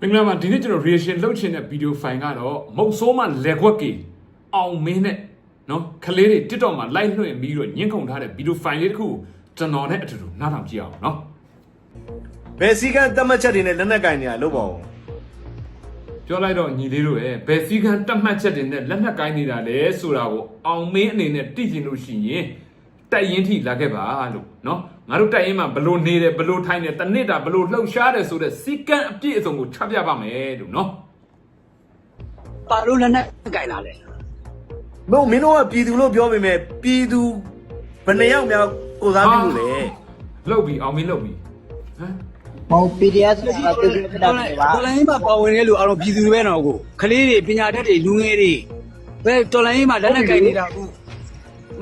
မင်္ဂလာပါဒီနေ့ကျွန်တော် reaction လုပ်ချင်တဲ့ video file ကတော့မုတ်ဆိုးမှလက်ခွက်ကေအောင်မင်းနဲ့နော်ကလေးတွေ TikTok မှာ live လွှင့်ပြီးတော့ညှင်းခုန်ထားတဲ့ video file လေးတစ်ခုကိုကျွန်တော်နဲ့အတူတူနားထောင်ကြည့်အောင်နော်ဘယ်စီကန်းတတ်မှတ်ချက်တွေနဲ့လက်နက်ကင်နေတာလို့ပေါ့ပြောလိုက်တော့ညီလေးတို့ရဲ့ဘယ်စည်းကမ်းတတ်မှတ်ချက်တွေနဲ့လက်နက်ကိုင်းနေတာလဲဆိုတာကိုအောင်မင်းအနေနဲ့သိချင်လို့ရှိရင်တက်ရင်ထိလာခဲ့ပါလို့နော် ငါတို့တက်ရင်မှာဘလို့နေတယ်ဘလို့ထိုင်တယ်တနစ်တာဘလို့လှုပ်ရှားတယ်ဆိုတဲ့စည်းကမ်းအပြည့်အစုံကိုချပြပါမယ်လို့နော်ပါလို့လည်းနဲ့ကြိုင်လာလေမဟုတ်မင်းတို့ကပြည်သူလို့ပြောပေမဲ့ပြည်သူဘယ်နှစ်ယောက်များကိုစားပြုလို့လဲလှုပ်ပြီအောင်မင်းလှုပ်ပြီဟမ်ဟို PDF ဆိုတာတူတူပြတာတော်လိုတွေင်းပါတော်လိုင်းမှာပါဝင်တဲ့လူအားလုံးပြည်သူတွေပဲတော့ကိုကလေးတွေပညာတတ်တွေလူငယ်တွေဘယ်တော်လိုင်းမှာလက်နဲ့ကြိုင်နေတာကို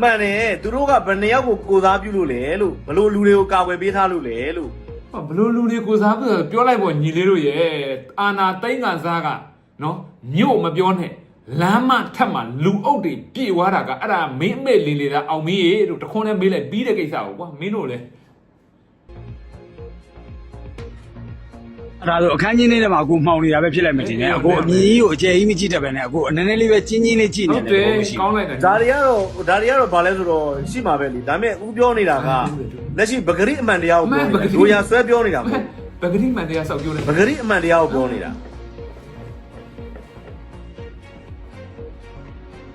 မှန်တယ်သူတို့ကဘယ်နှစ်ယောက်ကိုကိုစားပြုလို့လဲလို့ဘလို့လူတွေကိုကာကွယ်ပေးထားလို့လဲလို့ဟောဘလို့လူတွေကိုစားပြီးတော့ပြောလိုက်ပေါ့ညီလေးတို့ရဲ့အာနာသိန်းကန်စားကနော်မြို့မပြောနဲ့လမ်းမထက်မှာလူအုပ်တွေပြေသွားတာကအဲ့ဒါမင်းအမေလင်းလေတာအောင်မင်းရေတို့တခွန်းနဲ့မေးလိုက်ပြီးတဲ့ကိစ္စကိုကွာမင်းတို့လည်း အဲ့ဒါဆိုအခန်းကြီးလေးထဲမှာအခုမှောင်နေတာပဲဖြစ်လိုက်မှတင်တယ်အခုအမြင်ကြီးကိုအကျယ်ကြီးမကြည့်တတ်ပဲနဲ့အခုနည်းနည်းလေးပဲချင်းချင်းလေးကြည့်နေဟုတ်တတယ်ယ်ဘုရှိကောင်းလိုက်တယ်ဒါတွေကတော့ဒါတွေကတော့ဘာလဲဆိုတော့ရှိမှာပဲလေဒါပေမဲ့ဦးပြောနေတာကလက်ရှိပဂရိအမှန်တရားကိုပြောနေတာဒိုရဆွဲပြောနေတာမဟုတ်ပဂတိမန်တရားဆောက်ပြောတယ်ပဂရိအမှန်တရားကိုပြောနေတာ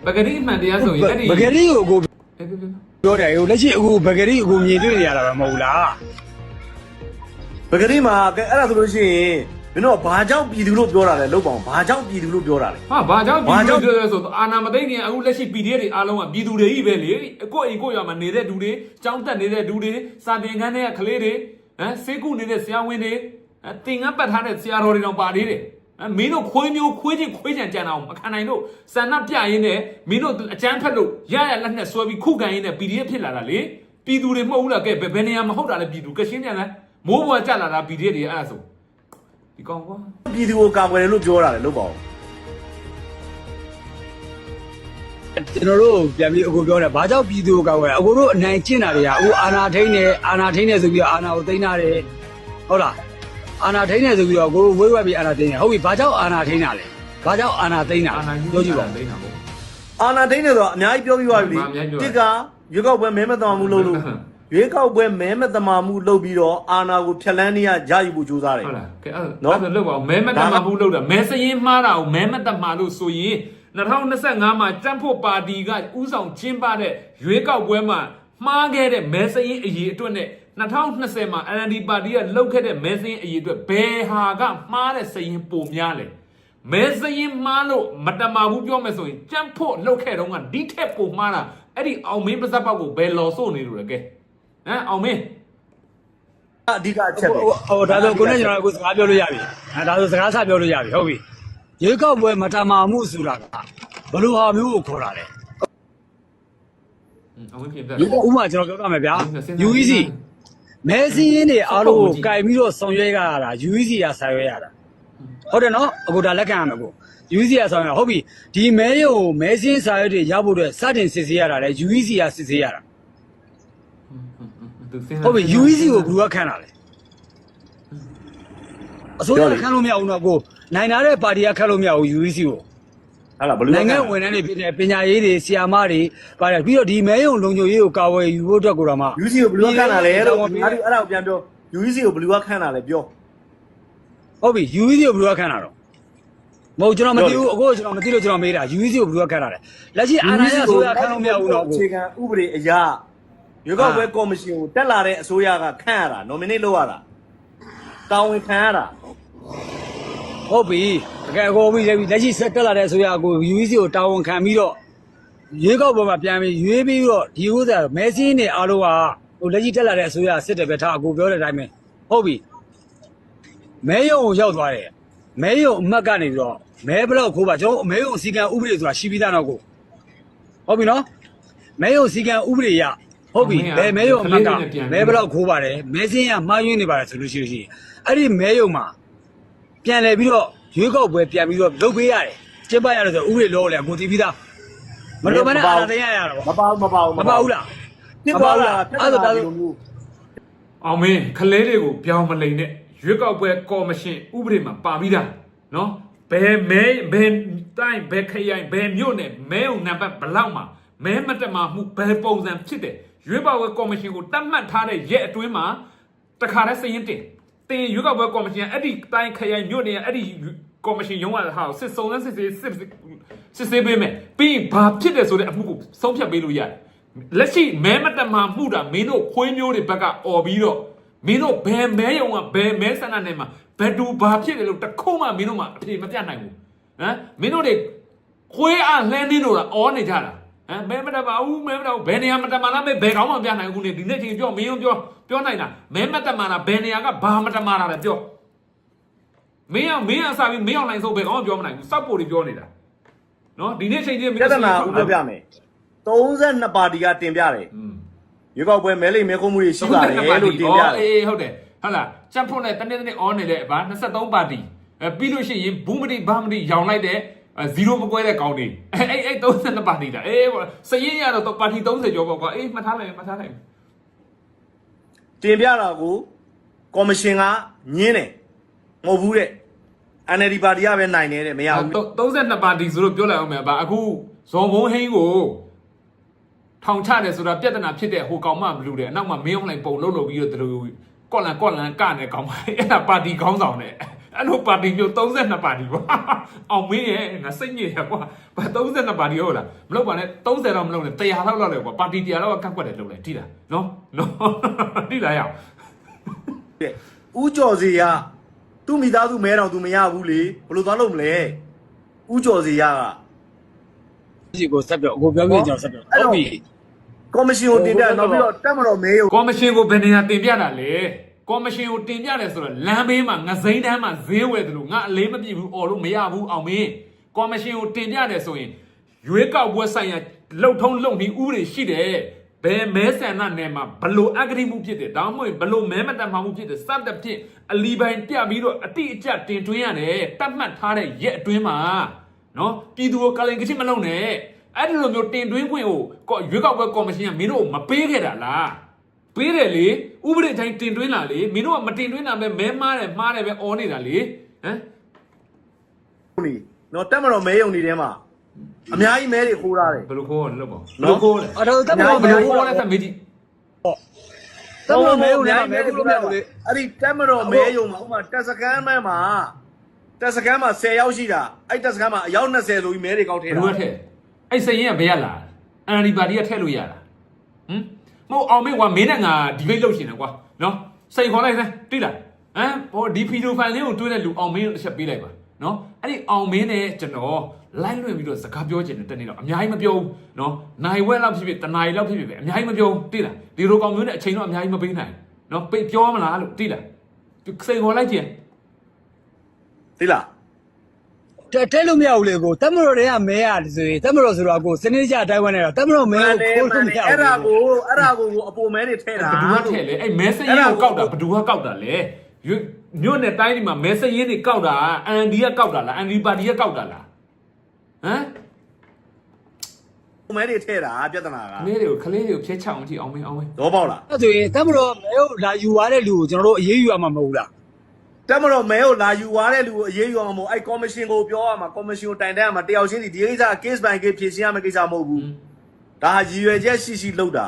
ပဂတိမန်တရားဆိုရင်အဲ့ဒီဘဂရီကိုကိုအေးပြပြပြပြောတယ်ဟိုလက်ရှိအခုဘဂရီကိုမြင်တွေ့နေရတာပဲမဟုတ်လား ပဂရိမှာကဲအဲ့ဒါဆိုလို့ရှိရင်မင်းတို့ကဘာကြောင့်ပြည်သူလို့ပြောတာလဲလို့ပေါ့ဘာကြောင့်ပြည်သူလို့ပြောတာလဲဟာဘာကြောင့်ဘာပြည်ကြောသူင့်တွေဆိုတော့အာနာမသိခင်အခုလက်ရှိ PDF တွေအားလုံးကပြည်သူတွေကြီးပဲလေကိုယ့်အိမ်ကိုယ့်ရွာမှာနေတဲ့လူတွေကြောင်းတက်နေတဲ့လူတွေစာတင်ခန်းတွေကကလေးတွေဟမ်စေကုနေတဲ့ဆရာဝန်တွေအဲတင်ငန်းပတ်ထားတဲ့ဆရာတော်တွေတောင်ပါသေးတယ်အဲမင်းတို့ခွေးမျိုးခွေးချင်းခွေးချံကြံအောင်မခံနိုင်လို့စန္ဒပြရင်းနဲ့မင်းတို့အကြမ်းဖက်လို့ရရလက်နဲ့ဆွဲပြီးခုခံရင်းနဲ့ PDF ဖြစ်လာတာလေပြည်သူတွေမဟုတ်ဘူးလားကဲဘယ်ဘယ်နေရာမဟုတ်တာလဲပြည်သူကရှင်းပြန်လား မိုးပေါ်ကြလာတာ PDF တွေအဲ့ဒါဆိုဒီကောင်ကွာပြည်သူကိုကာကွယ်တယ်လို့ပြောတာလေလို့ပေါ့ကျွန်တော်တို့ပြန်ပြီးအခုပြောတယ်ဘာကြောင့်ပြည်သူကိုကောက်ဝဲအခုတို့အနိုင်ကျင့်တာတွေကအခုအာနာထိန်နေအာနာထိန်နေဆိုပြီးတော့အာနာကိုသိမ်းတာတယ်ဟုတ်လားအာနာထိန်နေဆိုပြီးတော့ကိုတို့ဝေးဝဲပြီးအာနာသိမ်းတယ်ဟုတ်ပြီဘာကြောင့်အာနာထိန်တာလဲဘာကြောင့်အာနာသိမ်းတာအာဏာယူပြောကြည့်ပါသိနေတာပေါ့အာနာဒိန်းနေတော့အများကြီးပြောပြီးသွားပြီအများကြီးပြောတစ်ကရွေးကောက်ပွဲမဲမတမာမှုလုပ်လို့ ရွေးကောက်ပွဲမဲမတမာမှုလုပ်ပြီးတော့အာနာကိုဖျက်လန်းနေရရယူဖို့ကြိုးစားတယ်ဟုတ်လားကဲအဲ့နော်ဒါဆိုလောက်ပါအောင်မဲမတ်တမဘူးလောက်တာမဲစရင်မှားတာကိုမဲမတ်တမလို့ဆိုရင်2025မှာတန့်ဖို့ပါတီကဥဆောင်ကျင်းပတဲ့ရွေးကောက်ပွဲမှာမှားခဲ့တဲ့မဲစရင်အရေးအတွက်နဲ့2020မှာ NLD ပါတီကလှုပ်ခဲ့တဲ့မဲစရင်အရေးအတွက်ဘယ်ဟာကမှားတဲ့စရင်ပုံများလဲမဲစရင်မှားလို့မတမာဘူးပြောမယ်ဆိုရင်ကြန့်ဖို့လှုပ်ခဲ့တော့ကဒီထက်ပုံမှားတာအဲ့ဒီအောင်မင်းပါဇက်ပေါက်ကိုဘယ်လော်ဆို့နေလို့လဲကဲ ဟမ်အောင်မင်းအဓိကအချက်ပဲဟိုဟိုဒါဆိုကိုနဲ့ကျွန်တော်အခုစကားပြောလို့ရပြီအဲဒါဆိုစကားဆပြောလို့ရပြီဟုတ်ပြီရေကောက်ပွဲမတမာမှုဆိုတာကဘယ်လိုဟာမျိုးကိုခေါ်တာလဲအောင်မင်းပြင်ပြဥပမာကျွန်တော်ပြောပြမယ်ဗျာစဉ်းစား UEC မဲစင်းရင်းတွေအားလုံးကိုကင်ပြီးတော့ဆောင်ရွက်ရတာ UEC ကဆောင်ရွက်ရတာဟုတ်တယ်နော်အခုဒါလက်ခံရမယ်ကို UEC ကဆောင်ရွက်ဟုတ်ပြီဒီမဲရုံကိုမဲစင်းဆောင်ရွက်တွေရဖို့အတွက်စတင်စစ်ဆေးရတာလေ UEC ကစစ်ဆေးရတာ ဟုတ်ပြီ UEC ကိုဘယ်သူကခန့်တာလဲအစိုးရကခန့်လို့မရဘူးနော်ကိုနိုင်လာတဲ့ပါတီကခန့်လို့မရဘူး UEC ကိုဟာလားဘလူးနိုင်ငံဝန်ထမ်းတွေဖြစ်တဲ့ပညာရေးတွေဆီယာမတွေပါတယ်ပြီးတော့ဒီမဲရုံလုံခြုံရေးကိုကာဝယ်ယူဖို့အတွက်ကိုတော့မှ UC ကိုဘလူးခန့်တာလေလို့အဲ့ဒါအဲ့ဒါကိုပြန်ပြော UC ကိုဘလူးခန့်တာလေပြောဟုတ်ပြီ UEC ကိုဘယ်လိုခန့်တာတော့မဟုတ်ကျွန်တော်မသိဘူးအခုကျွန်တော်မသိလို့ကျွန်တော်မေးတာ UEC ကိုဘယ်လိုခန့်တာလဲလက်ရှိအာဏာရအစိုးရခန့်လို့မရဘူးတော့ကိုအခြေခံဥပဒေအရ ရွေးကောက်ပွဲကော်မရှင်ကိုတက်လာတဲ့အစိုးရကခန့်ရတာ nominate လုပ်ရတာတာဝန်ခံရတာဟုတ်ပြီတကယ်ကိုပြီလက်ရှိဆက်တက်လာတဲ့အစိုးရကို UEC ကိုတာဝန်ခံပြီးတော့ရွေးကောက်ပွဲမှာပြန်ပြီးရွေးပြီးတော့ဒီဥစ္စာမဲစင်းတွေအားလုံးကဟိုလက်ရှိတက်လာတဲ့အစိုးရစစ်တယ်ပဲထားအကိုပြောတဲ့အတိုင်းပဲဟုတ်ပြီမဲရုံကိုရောက်သွားတယ်မဲရုံအမတ်ကနေပြီးတော့မဲဘလောက်ခိုးပါကျွန်တော်မဲရုံစီကံဥပဒေဆိုတာရှိပြီးသားတော့ကိုဟုတ်ပြီနော်မဲရုံစီကံဥပဒေရ ဟုတ်ပြီဘယ်မဲရုံအမတ်ကမဲဘလောက်ခိုးပါတယ်မဲစင်းကမှားယွင်းနေပါတယ်ဆိုလို့ရှိလို့ရှိရင်အဲ့ဒီမဲရုံမှာပြန်လဲပြီးတော့ရွေးကောက်ပွဲပြန်ပြီးတော့လုပ်ပေးရတယ်ကျင်းပရတယ်ဆိုဥပဒေလောလေကိုသိပြီးသားမတော်မနဲ့အာဏာသိမ်းရရတာမပေါ့ပါဘူးမပါဘူးမပါဘူးလားဖြစ်သွားတာအဲ့ဒါဒါဆိုမျိုးအောင်မင်းခလဲတွေကိုပြောင်းမလိန်နဲ့ရွေးကောက်ပွဲကော်မရှင်ဥပဒေမှာပါပြီးသားနော်ဘယ်မဲဘယ်တိုင်းဘယ်ခရိုင်ဘယ်မြို့နယ်မဲုံနံပါတ်ဘယ်လောက်မှာမဲမတက်မှာမှုဘယ်ပုံစံဖြစ်တယ်ရွေးကောက်ပွဲကော်မရှင်ကိုတတ်မှတ်ထားတဲ့ရက်အတွင်းမှာတခါတည်းစည်ရင်တင်တင်ရွေးကောက်ပွဲကော်မရှင်ကအဲ့ဒီတိုင်းခရိုင်မြို့နယ်ကအဲ့ဒီကော်မရှင်ရုံးကဟာကိုစစ်စုံစမ်းစစ်ဆေးစစ်စစ်ဆေးပေးမယ်ပြီးရင်ဘာဖြစ်တယ်ဆိုတဲ့အမှုကိုဆုံးဖြတ်ပေးလို့ရတယ်လက်ရှိမဲမတမာမှုတာမင်းတို့ခွေးမျိုးတွေဘက်ကអော်ပြီးတော့မင်းတို့ဘယ်မဲယုံကဘယ်မဲဆန္ဒနယ်မှာဘယ်သူဘာဖြစ်တယ်လို့တခုမှမင်းတို့မှအဖြေမပြနိုင်ဘူးဟမ်မင်းတို့တွေခွေးအားလှမ်းနေလို့လားអော်နေကြတာ ဟမ်မဲမတမာဘူးမဲမတမာဘူးဘယ်နေရာမတမာလားမဲဘယ်ကောင်းမှပြနိုင်ဘူးနေဒီနေ့ချင်းပြောမင်းတို့ပြောပြောနိုင်တာမဲမတမာလားဘယ်နေရာကဘာမတမာလားလဲပြောမင်းကမင်းကစားပြီးမင်းအောင်နိုင်ဆိုဘယ်ကောင်းမှပြောမနိုင်ဘူးစောက်ပိုတွေပြောနေတာနော်ဒီနေ့ချိန်ချင်းမင်းပြတို့ဿနာဥပပြမယ်32ပါတီကတင်ပြတယ်อืมရွေးကောက်ပွဲမဲလိမ်မဲခုံမှုတွေရှိပါတယ်လို့တင်ပြတယ်အေးဟုတ်တယ်ဟုတ်လားချက်ဖွင့်တဲ့တနေ့တနေ့ on နေတဲ့ဗာ23ပါတီအဲပြီးလို့ရှိရင်ဘူးမတိဘာမတိရောင်လိုက်တဲ့ 0မကွဲတဲ့ကောင်းတွေအဲအဲ့အဲ့32ပါတီတာအေးစရင်ရတော့ပါတီ30ကျော်ပေါ့ကွာအေးမှတ်ထားလိုက်မှတ်ထားလိုက်တင်ပြတာကိုကော်မရှင်ကညင်းတယ်မဟုတ်ဘူးတဲ့ NLD ပါတီကပဲနိုင်တယ်တဲ့မရဘူး32ပါတီဆိုလို့ပြောလိုက်အောင်မယ်ဗာအခုဇော်ဘုံဟင်းကိုထောင်ချတယ်ဆိုတာပြဿနာဖြစ်တဲ့ဟိုကောင်မှမလို့တယ်အနောက်မှာမင်းအောင်လိုက်ပုံလုံးလို့ပြီးတော့သူတို့ကော့လန်ကော့လန်ကနေကောင်ပါအဲ့ဒါပါတီခေါင်းဆောင်နဲ့ အဲ့လိုပါတီမျိုး32ပါတီပေါ့အောင်မင်းရဲ့ငါစိတ်ညစ်ရကွာဘာ32ပါတီဟုတ်လားမလုပ်ပါနဲ့30တော့မလုပ်နဲ့100လောက်လောက်လေကွာပါတီ100လောက်ကတ်ကွက်တယ်လုပ်လိုက်တိလားနော်နော်တိလားရအောင်တဲ့ဥကျော်စီကသူ့မိသားစုမဲတော်သူမရဘူးလေဘယ်လိုသွားလို့မလဲဥကျော်စီကဒီကိုဆက်ပြောကိုပြောပြကျွန်တော်ဆက်ပြောဟုတ်ပြီကော်မရှင်ကိုတင်ပြနောက်ပြီးတော့တက်မတော်မဲရုံကော်မရှင်ကိုဘယ်နေရာတင်ပြတာလဲ ကော်မရှင်ကိုတင်ပြတယ်ဆိုတော့လမ်းဘေးမှာငစိမ့်တန်းမှာဈေးဝယ်တယ်လို့ငါအလေးမပြည့်ဘူးអော်လို့မရဘူးအောင်မင်းကော်မရှင်ကိုတင်ပြတယ်ဆိုရင်ရွေးကောက်ပွဲဆိုင်ရာလှုပ်ထုံးလှုပ်ပြီးဥပဒေရှိတယ်ဘယ်မဲဆန္ဒနယ်မှာဘလို့အဂတိမှုဖြစ်တယ်ဒါမှမဟုတ်ဘလို့မဲမတတ်မှမှုဖြစ်တယ်စသဖြင့်အလီပိုင်ပြပြီးတော့အတိအကျတင်သွင်းရတယ်တတ်မှတ်ထားတဲ့ရက်အတွင်းမှာနော်ပြည်သူကိုကလင်ကချစ်မလုပ်နဲ့အဲ့ဒီလိုမျိုးတင်သွင်းခွင့်ကိုကောရွေးကောက်ပွဲကော်မရှင်ကမင်းတို့မပေးခဲ့တာလား ပေးတယ်လေဥပဒေတိုင်းတင်သွင်းလာလေမင်းတို့ကမတင်သွင်းတာပဲမဲမားတယ်မှားတယ်ပဲអောနေတာလေဟမ်နေနော်တက်မတော်မဲရုံနေထဲမှာအများကြီးမဲတွေခိုးထားတယ်ဘယ်လိုခေါ်ရလဲလို့ပေါ့ဘနော်ယ်လိုခေါ်လဲအတော့တက်မဘလို့ယ်မဲလိုကိုခေါ်လဲဆက်မေးကြည့်တက်မလို့မဲကိုလည်းမဲကိုလို့မဲကိုလေအဲ့ဒီတက်မတော်မဲရုံမှာဥမာတက်စကန်မဲမှာတက်စကန်မှာ10ယောက်ရှိတာအဲ့တက်စကန်မှာအယောက်20ဆိုပြီးမဲတွေကောက်ဘထဲယ်တာလိုထည့်အဲ့စရင်ကဘယ်ရလာအန်ဒီပါတီကထည့်လို့ရတာဟမ် မဟုတ်အောင်မေးကွာမင်းနဲ့ငါဒီဘိတ်လုပ်ရှင်တယ်ကွာနော်စိတ်ခေါ်လိုက်စမ်းတိလားဟမ်ဟိုဒီဖီဒိုဖိုင်လေးကိုတွေးတဲ့လူအောင်မင်းကိုတစ်ချက်ပေးလိုက်ပါနော်အဲ့ဒီအောင်မင်းနဲ့ကျွန်တော်လိုက်လွှင့်ပြီးတော့စကားပြောချင်တယ်တနေ့တော့အများကြီးမပြောဘူးနော်နိုင်ဝက်လောက်ဖြစ်ဖြစ်တနာရီလောက်ဖြစ်ဖြစ်ပဲအများကြီးမပြောဘူးတိလားဒီလိုကောင်မျိုးနဲ့အချိန်တော့အများကြီးမပေးနိုင်နော်ပေးပြောမလားလို့တိလားစိတ်ခေါ်လိုက်ကြည့်သိလား တဲတဲလို့မရဘူးလေကိုတက်မလို့တွေကမဲရတယ်ဆိုရင်တက်မလို့ဆိုတော့ကိုစနေကြအတိုင်းဝန်းနေတာတက်မလို့မဲကိုခိုးလို့မရဘူးအဲ့ဒါကိုအဲ့ဒါကိုအပေါ်မဲတွေထဲတာဘဒူကထည့်လေအဲ့မဲစရင်ကိုကောက်တာဘဒူကကောက်တာလေရွညွတ်နဲ့တိုင်းဒီမှာမဲစရင်တွေကောက်တာအန်ဒီကကောက်တာလားအန်ဒီပါတီကကောက်တာလားဟမ်အပေါ်မဲတွေထဲတာပြဿနာကမဲတွေကိုခလေးတွေကိုဖျက်ချအောင်ကြည့်အောင်မင်းအောင်မင်းတော့ပေါက်လားအဲ့ဆိုရင်တက်မလို့မဲကိုလာယူသွားတဲ့လူကိုကျွန်တော်တို့အေးအေးယူရမှာမဟုတ်ဘူးလား တက်မတော်မဲကိုလာယူသွားတဲ့လူကိုအရေးယူအောင်မို့အဲ့ကော်မရှင်ကိုပြောရမှာကော်မရှင်ကိုတိုင်တန်းရမှာတယောက်ချင်းစီဒီကိစ္စ case by case ဖြေရှင်းရမယ့်ကိစ္စမဟုတ်ဘူးဒါဟာရည်ရွယ်ချက်ရှိရှိလုပ်တာ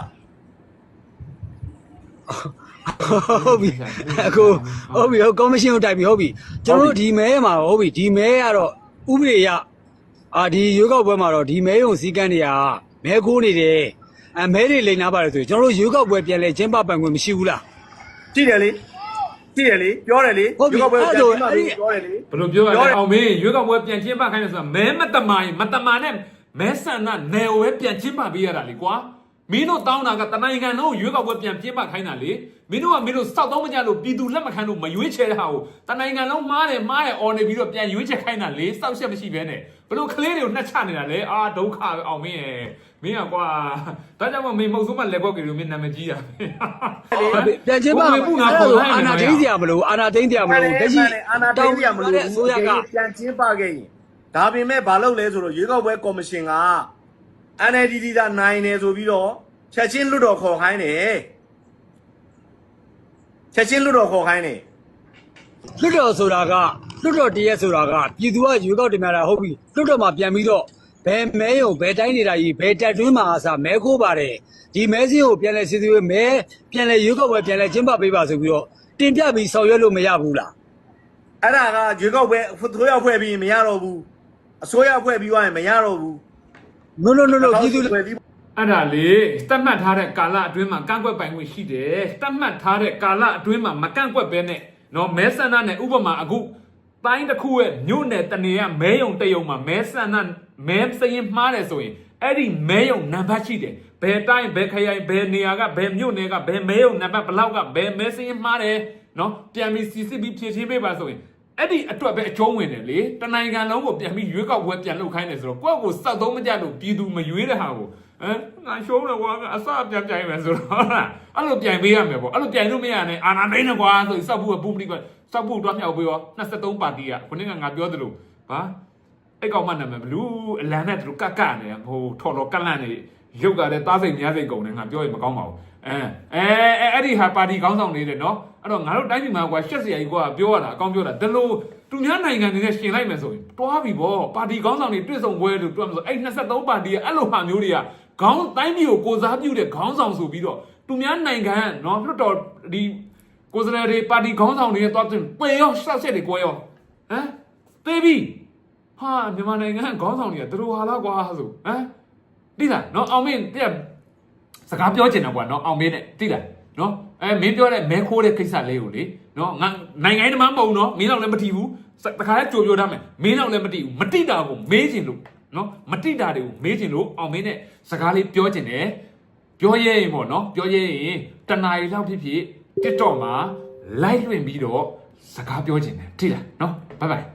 ဟုတ်ပြီအခုဟုတ်ပြီဟုတ်ကော်မရှင်ကိုတိုက်ပြီဟုတ်ပြီကျွန်တော်တို့ဒီမဲမှာဟုတ်ပြီဒီမဲကတော့ဥပဒေရအာဒီရွေးကောက်ပွဲမှာတော့ဒီမဲရုံစည်းကမ်းတွေကမဲခိုးနေတယ်အမဲတွေလိန်နာပါတယ်ဆိုရင်ကျွန်တော်တို့ရွေးကောက်ပွဲပြန်လဲကျင်းပပိုင်ခွင့်မရှိဘူးလားကြည့်တယ်လေ ကြည့်တယ်လေပြောတယ်လေဟုတ်ပြီရွေးကောက်ပွဲအဲ့ပြန်ဒါပြီးမှအဲ့ဒီပြောတယ်လေ ဘယ်လိုပြောရပြောလဲတယ်အောင်မင်းရွေးကောက်ပွဲပြန်ကျင်းပခိုင်းတယ်ဆိုတာမဲမတမာရင်မတမာနဲ့မဲဆန္ဒနယ်ဝဲပြန်ကျင်းပပေးရတာလေကွာ မင်းတို့တောင်းတာကတနိုင်ငံလုံးရွေးကောက်ပွဲပြန်ကျင်းပခိုင်းတာလေမင်းတို့ကမင်းတို့စောက်တော့မကြလို့ပြည်သူလက်မခံလို့မရွေးချယ်တဲ့ဟာကိုတနိုင်ငံလုံးမားတယ်မားတယ်အော်နေပြီးတော့ပြန်ရွေးချယ်ခိုင်းတာလေစောက်ချက်မရှိဘဲနဲ့ဘလို့ကလေးတွေကိုနှက်ချနေတာလေအာဒုက္ခပဲအောင်မင်းရဲ့မင်းကကွာဒါကြောင့်မမင်းမဟုတ်ဆုံးမလက်ဘော့ကလေးကိုမင်းနာမည်ကြီးတာပြန်ကျင်းပဘုံဘူးငါအဲ့ခေါ်ဒါလိုက်အာနေနာတော့သိန်းစရာမလိုအာနာသိန်းစရာမလိုလက်ရှိအာနာသိန်းရမလို့အစိုးရကပြန်ချင်းပါခဲ့ရင်ဒါပေမဲ့ဘာလုပ်လဲဆိုတော့ရွေးကောက်ပွဲကော်မရှင်က NLD ဒါနိုင်တယ်ဆိုပြီးတော့ချက်ချင်းလွတ်တော်ခေါ်ခိုင်းတယ်ချက်ချင်းလွတ်တော်ခေါ်ခိုင်းတယ်လွတ်တော်ဆိုတာကလွတ်တော်တရက်ဆိုတာကပြည်သူကရွေးကောက်တင်မြတာဟုတ်ပြီလွတ်တော်မှာပြန်ပြီးတော့ဘယ်မဲယုံဘယ်တိုင်းနေတာကြီးဘယ်တက်တွင်းမှာအစားမဲခိုးပါတယ်ဒီမဲစင်းကိုပြန်လဲစစ်သွေးမဲပြန်လဲရွေးကောက်ပွဲပြန်လဲကျင်းပပေးပါဆိုပြီးတော့တင်ပြပြီးဆောင်ရွက်လို့မရဘူးလားအဲ့ဒါကရွေးကောက်ပွဲသိုးရောက်ဖွဲ့ပြီးရင်မရတော့ဘူးအစိုးရဖွဲ့ပြီးသွားရင်မရတော့ဘူး no no no no ပြည်သူဖွဲ့ပြီးအဲ့ဒါလေတတ်မှတ်ထားတဲ့ကာလအတွင်းမှာကန့်ကွက်ပိုင်ခွင့်ရှိတယ်တတ်မှတ်ထားတဲ့ကာလအတွင်းမှာမကန့်ကွက်ဘဲနဲ့နော်မဲဆန္ဒနဲ့ဥပမာအခုတိုင်းတစ်ခုရဲ့မြို့နယ်တနေရမဲယုံတယုံမှာမဲဆန္ဒမဲစရင်မှားတယ်ဆိုရင်အဲ့ဒီမဲယုံနံပါတ်ရှိတယ်ဘယ်တိုင်းဘယ်ခရိုင်ဘယ်နေရာကဘယ်မြို့နယ်ကဘယ်မဲယုံနံပါတ်ဘလောက်ကဘယ်မဲစရင်မှားတယ်နော်ပြန်ပြီးစီစစ်ပြီးဖြည့်ချင်းပေးပါဆိုရင် အဲ့ဒီအတွက်ပဲအကျုံးဝင်တယ်လေတနိုင်ငံလုံးကိုပြန်ပြီးရွေးကောက်ပွဲပြန်လုပ်ခိုင်းတယ်ဆိုတော့ကိုယ့်ကိုစောက်သုံးမကြလို့ပြည်သူမရွေးတဲ့ဟာကိုဟမ်ငါရှုံးတယ်ကွာအစပြန်ပြိုင်မယ်ဆိုတော့ဟုတ်လားအဲ့လိုပြိုင်ပေးရမယ်ပေါ့အဲ့လိုပြိုင်လို့မရနဲ့အာနာသိန်းနဲ့ကွာဆိုရင်စောက်ဖို့ကပူပလိကစောက်ဖို့တော့မြောက်ပေးရော23ပါတီကခုနကငါပြောသလိုဘာအဲ့ကောင်မနာမည်ဘလူးအလန်နဲ့သူကကကနေဟိုထော်တော်ကလန့်နေရုပ်ကလည်းသားစိတ်များစိတ်ကုန်တယ်ငါပြောရင်မကောင်းပါဘူး အဲအဲအဲ့ဒီဟာပါတီခေါင်းဆောင်နေတယ်နော်အဲ့တော့ငါတို့တိုင်းပြည်မှာကွာရှက်စရာကြီးကွာပြောရတာအကောင်းပြောတာဒါလို့သူများနိုင်ငံတွေနဲ့ရှင်လိုက်မယ်ဆိုရင်တွားပြီဗောပါတီခေါင်းဆောင်တွေတွေ့ဆုံပွဲလို့တွားမယ်ဆိုအဲ့23ပါတီကအဲ့လိုဟာမျိုးတွေကခေါင်းတိုင်းပြည်ကိုကိုစားပြုတဲ့ခေါင်းဆောင်ဆိုပြီးတော့သူများနိုင်ငံနော်လွတ်တော်ဒီကိုယ်စားလှယ်တွေပါတီခေါင်းဆောင်တွေရဲ့တွားတင်ပေရောရှောက်ချက်တွေကိုရောဟမ်သေပြီဟာမြန်မာနိုင်ငံခေါင်းဆောင်တွေကသူတို့ဟာလားကွာဆိုဟမ်တိလားနော်အောင်မင်းတဲ့ စကားပြောချင်တယ်ကွာနော်အောင်မင်းနဲ့တိလားနော်အဲမင်းပြောတဲ့မဲခိုးတဲ့ကိစ္စလေးကိုလေနော်ငါနိုင်ငံရေးတမမဟုတ်နော်မင်းတော့လည်းမထီဘူးတခါလဲကြိုပြောထားမယ်မင်းတော့လည်းမထီဘူးမတိတာကိုမေးချင်လို့နော်မတိတာတွေကိုမေးချင်လို့အောင်မင်းနဲ့စကားလေးပြောချင်တယ်ပြောရဲရင်ပေါ့နော်ပြောရဲရင်တနာရီလောက်ဖြစ်ဖြစ် TikTok မှာ live လွှင့်ပြီးတော့စကားပြောချင်တယ်ထိလားနော်ဘိုင်ဘိုင်